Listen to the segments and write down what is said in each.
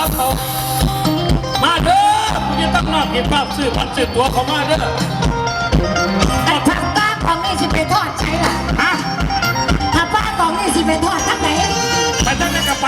าวเขามาเด้อคุณจะต้องนอกเห็นภาพซื้อผันซื้อตัวเขามาเด้อแต่ผักก้าของนี่สิไปทอดใช่หรอฮะผักก้าของนี่สิไปทอดทั้งไหนไปทั้งไหนก็ไป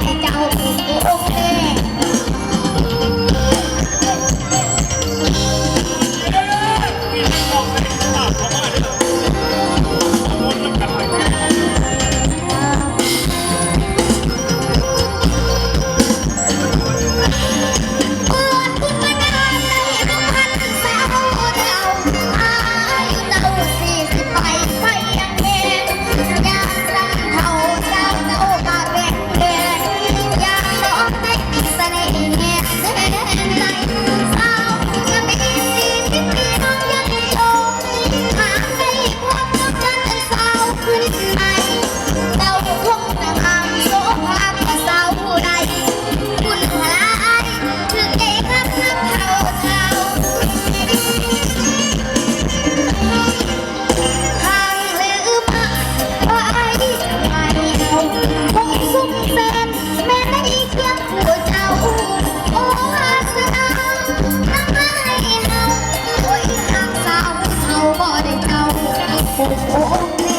再加五十 ok 我